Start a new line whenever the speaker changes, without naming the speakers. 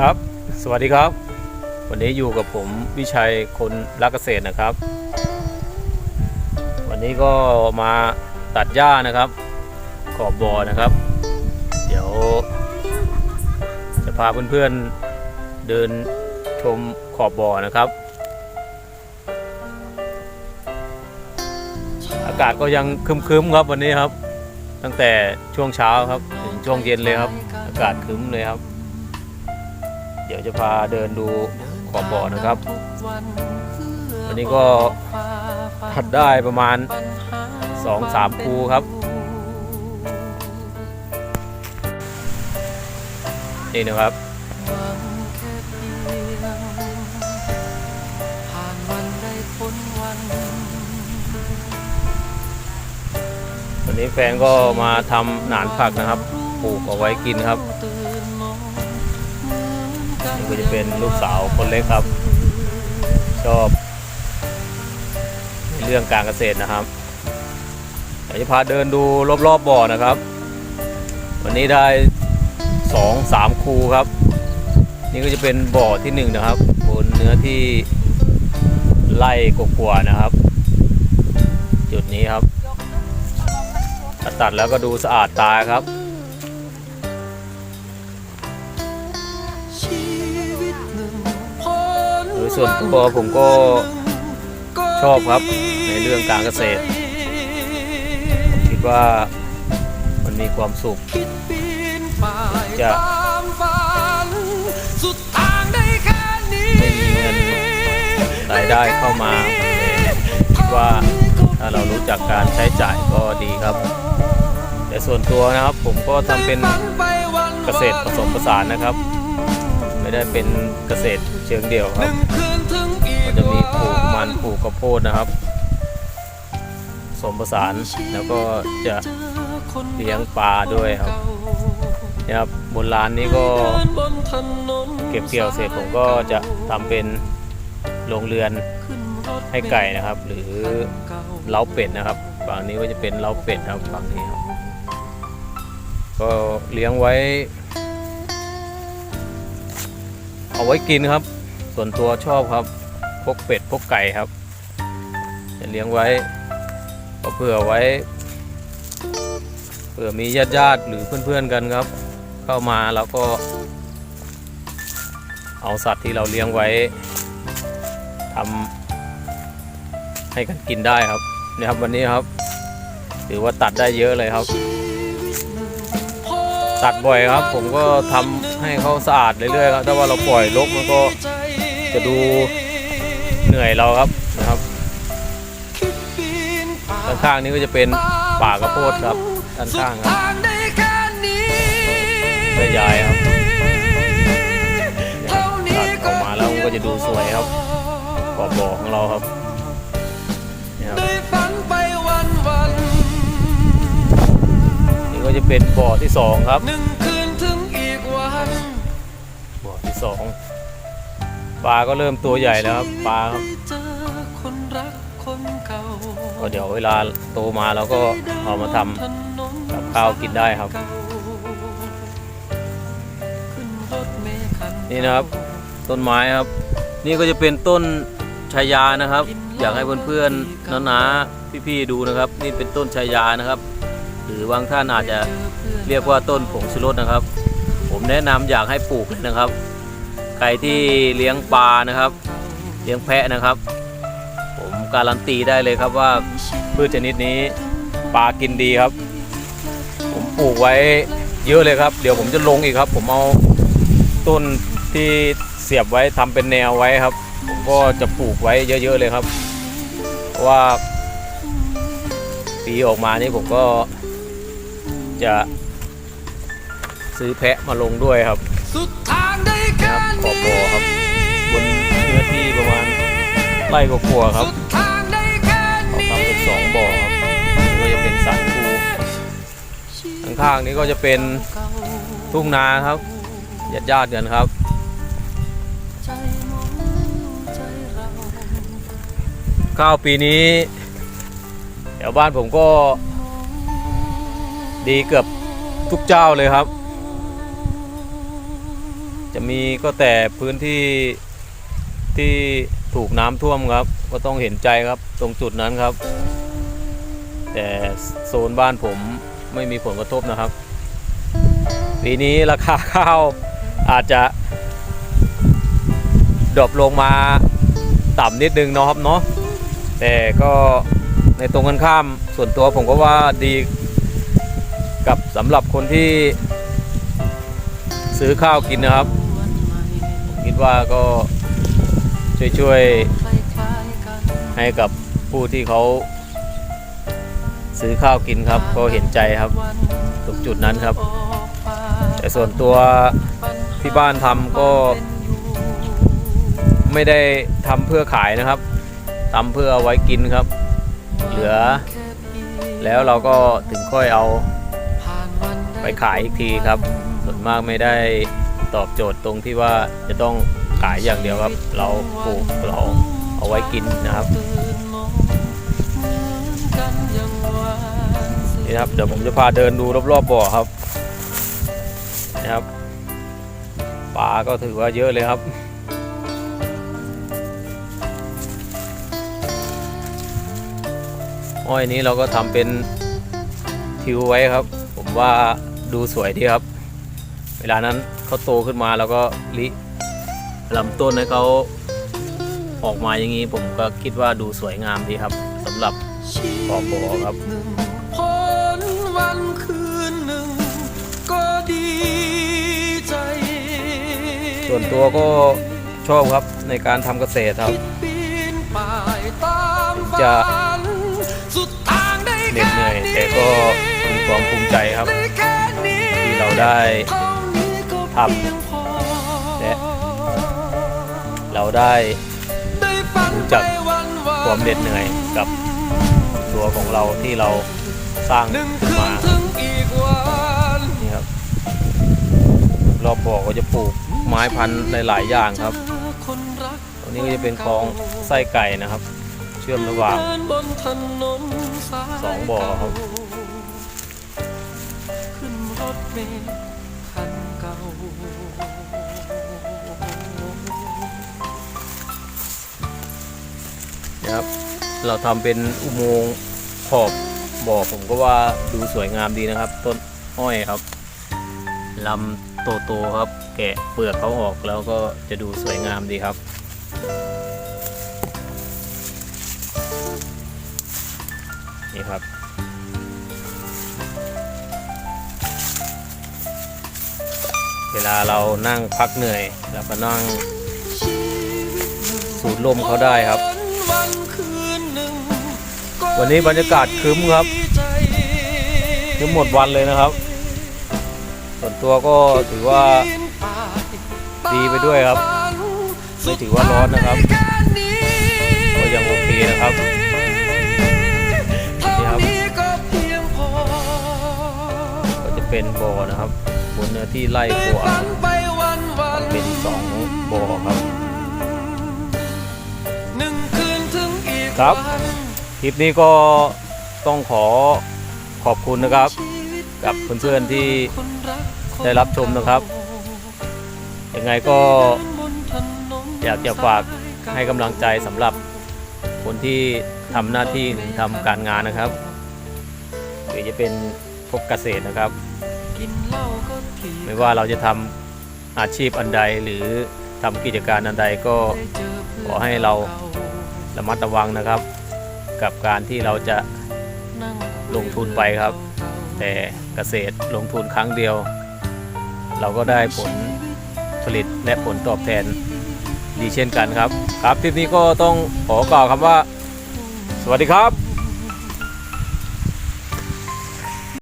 ครับ สวัสดีครับ วันนี้อยู่กับผมวิชัยคนรักเกษตรนะครับ วันนี้ก็มาตัดหญ้านะครับ ขอบบ่อนะครับ เดี๋ยว จะพาเพื่อนๆเดินชมขอบบ่อนะครับ อากาศก็ยังคึมๆครับวันนี้ครับ ตั้งแต่ช่วงเช้าครับ ถึงช่วงเย็นเลยครับ อากาศคึมเลยครับ ยวจะพาเดินดูขอบบ่อนะครับวันนี้ก็หัดได้ประมาณ 2-3 คูครับ นี่นะครับ
วันนี้
แฟนก็มาทำหนานผักนะครับ ปลูกเอาไว้กินครับ ก็จะเป็นลูกสาวคนเล็กครับ ชอบ เรื่องการเกษตรนะครับเดี๋ยวจะพาเดินดูรอบๆบบ่อนะครับ วันนี้ได้สองสามคูครับ นี่ก็จะเป็นบ่อที่หนึ่งนะครับบนเนื้อที่ไล่กว่านะครับ จุดนี้ครับตัดแล้วก็ดูสะอาดตาครับ ส่วนตัวผมก็ชอบครับในเรื่องการเกษตร คิดว่ามันมีความสุข จะ
มี
เงินรายได้เข้ามาคิดว่าถ้าเรารู้จักการใช้จ่ายก็ดีครับ แต่ส่วนตัวนะครับผมก็ทำเป็นเกษตรผสมผสานนะครับ ไม่ได้เป็นเกษตรเชิงเดี่ยวครับ
ก
มันจะมีปลูกมันปลูกข้าวโพดนะครับสมผสานแล้วก็จะเลี้ยงปลาด้วยครับนี่ยครับบนร้านนี้ก็เก็บเกี่ยวเสร็จผมก็จะทำเป็นโรงเรือนให้ไก่นะครับ หรือเล้าเป็ดนะครับฝั่งนี้ก็จะเป็นเล้าเป็ดครับฝั่งนี้ครับ ก็เลี้ยงไว้ เอาไว้กินครับ ส่วนตัวชอบครับ พวกเป็ดพวกไก่ครับ จะเลี้ยงไว้เผื่อไว้เผื่อมีญาติญาติหรือเพื่อนๆกันครับ เข้ามาแล้วก็ เอาสัตว์ที่เราเลี้ยงไว้ทำให้กันกินได้ครับนี่ครับวันนี้ครับ ถือว่าตัดได้เยอะเลยครับ ตัดบ่อยครับ ผมก็ทำให้เขาสะอาดเรื่อยๆครับถ้าว่าเราปล่อยรกมันก็จะดูเหนื่อยเราครับนะครับด้านข้างนี้ก็จะเป็นป่ากระโพดครับด้านข้างครับแม่ยายครับเนี่ยครับตัดออกมาแล้วมันก็จะดูสวยครับขอบบ่อของเราครับ นี่ก็จะเป็นบ่อที่สองครับ
หนึ่งคืนถึงอีกวัน
บ่อที่สองปลาก็เริ่มตัวใหญ่แล้วครับปลาครับ
เจอคนรักคนเก่า
ก็เดี๋ยวเวลาโตมาเราก็เอามาทำกับข้าวกินได้ครับ
ขึ้นรถเมล์คั
นี่นะครับต้นไม้ครับ นี่ก็จะเป็นต้นชายานะครับ อยากให้เพื่อนๆน้าๆพี่ๆดูนะครับ นี่เป็นต้นชายานะครับ หรือบางท่านอาจจะเรียกว่าต้นผงชูรสนะครับ ผมแนะนำอยากให้ปลูกเลยนะครับใครที่เลี้ยงปลานะครับ เลี้ยงแพะนะครับ ผมการันตีได้เลยครับว่าพืชชนิดนี้ปลากินดีครับ ผมปลูกไว้เยอะเลยครับ เดี๋ยวผมจะลงอีกครับ ผมเอาต้นที่เสียบไว้ทำเป็นแนวไว้ครับ ผมก็จะปลูกไว้เยอะๆเลยครับ เพราะว่าปีออกมานี่ผมก็ จะซื้อแพะมาลงด้วยครับ
สุดทางได้
นะ
แค่
ครับขอบ
นี้
บ่อครับ บนเนื้อที่ประมาณไร่กว่าๆครับ
สุดทางได้แค่
เขา
นี้
ทำเป็นสองบ่อครับนี่ก็จะเป็นสามคูข้างๆนี้ก็จะเป็นทุ่งนาครับญาติญาติๆกันครับ
ใจน้องใจเรา
ข้าวปีนี้แถวบ้านผมก็ ดีเกือบทุกเจ้าเลยครับ จะมีก็แต่พื้นที่ที่ถูกน้ำท่วมครับ ก็ต้องเห็นใจครับตรงจุดนั้นครับ แต่โซนบ้านผมไม่มีผลกระทบนะครับ ปีนี้ราคาข้าวอาจจะดรอปลงมาต่ำนิดนึงนะครับเนาะแต่ก็ในตรงกันข้ามส่วนตัวผมก็ว่าดี กับสำหรับคนที่ซื้อข้าวกินนะครับผมคิดว่าก็ช่วยๆให้กับผู้ที่เขาซื้อข้าวกินครับ ก็เห็นใจครับตรงจุดนั้นครับ แต่ส่วนตัวที่บ้านทำก็ ไม่ได้ทำเพื่อขายนะครับทำเพื่อเอาไว้กินครับ เหลือ แล้วเราก็ถึงค่อยเอา ไปขายอีกทีครับ ส่วนมากไม่ได้ตอบโจทย์ตรงที่ว่าจะต้องขายอย่างเดียวครับ เราปลูกเราเอาไว้กินนะครับนี่ครับเดี๋ยวผมจะพาเดินดูรอบๆบ่อครับนะครับปลาก็ถือว่าเยอะเลยครับอ้อยนี้เราก็ทำเป็นทิวไว้ครับ ผมว่า ดูสวยดีครับ เวลานั้นเขาโตขึ้นมาแล้วก็ลิลำต้นให้เขาออกมาอย่างนี้ผมก็คิดว่าดูสวยงามดีครับสำหรับปอบอครับส่วนตัวก็ชอบครับในการทำเกษตรครับ จะเหน็ดเหนื่อยแต่ก็มีความภูมิใจครับ
ได้แค่นี้
ที่เราได้
เท่านี้ก็
ทำ
เพียงพอ
และเราได้
ได้ฝัน
รู้จัก
ไปวันๆ
ความเหน็ดเหนื่อยกับตัวของเราที่เราสร้าง
หนึ่ง
ขึ้น
คืน
มา
ถึงอีกวัน
นี่ครับรอบบ่อก็จะปลูกไม้พันธุ์หลายๆอย่างครับ
เจอคนรัก
ตรงนี้ก็จะเป็นคลองไส้ไก่นะครับ เชื่อมระหว่าง
เดินบนถนนสาย
สองบ่อครับ
เก่าขึ้นรถ เมคันเก่า
นะครับ เราทำเป็นอุโมงค์ขอบบ่อผมก็ว่าดูสวยงามดีนะครับ ต้นอ้อยครับลำโตๆครับ แกะเปลือกเขาออกแล้วก็จะดูสวยงามดีครับนี่ครับ เวลาเรานั่งพักเหนื่อยเราก็นั่งสูดลมเขาได้ครับ
วันนี้
บรรยากาศคึ้มครับคือหมดวันเลยนะครับ ส่วนตัวก็ถือว่าดีไปด้วยครับไม่ถือว่าร้อนนะครับ ก็ยังโอเคนะครับนี่ครับ
ก็
จะเป็นบ่อนะครับ นเนื้อที่ไร่กว่า
ฝันไปวันวัน
เป็นสองบ่อครับ
หนึ่งคืนถึงอีก
ครับ คลิปนี้ก็ต้องขอขอบคุณนะครับ กับเพื่อนๆที่ได้รับชมนะครับ ยังไงก็อยากจะฝากให้กำลังใจสำหรับคนที่ทำหน้าที่หรือทำการงานนะครับหรือจะเป็นพวกเกษตรนะครับ ไม่ว่าเราจะทำอาชีพอันใดหรือทำกิจการอันใดก็ขอให้เราระมัดระวังนะครับ กับการที่เราจะลงทุนไปครับ แต่เกษตรลงทุนครั้งเดียว เราก็ได้ผลผลิตและผลตอบแทนดีเช่นกันครับ ครับคลิปนี้ก็ต้องขอกล่าวคำว่า สวัสดีครับ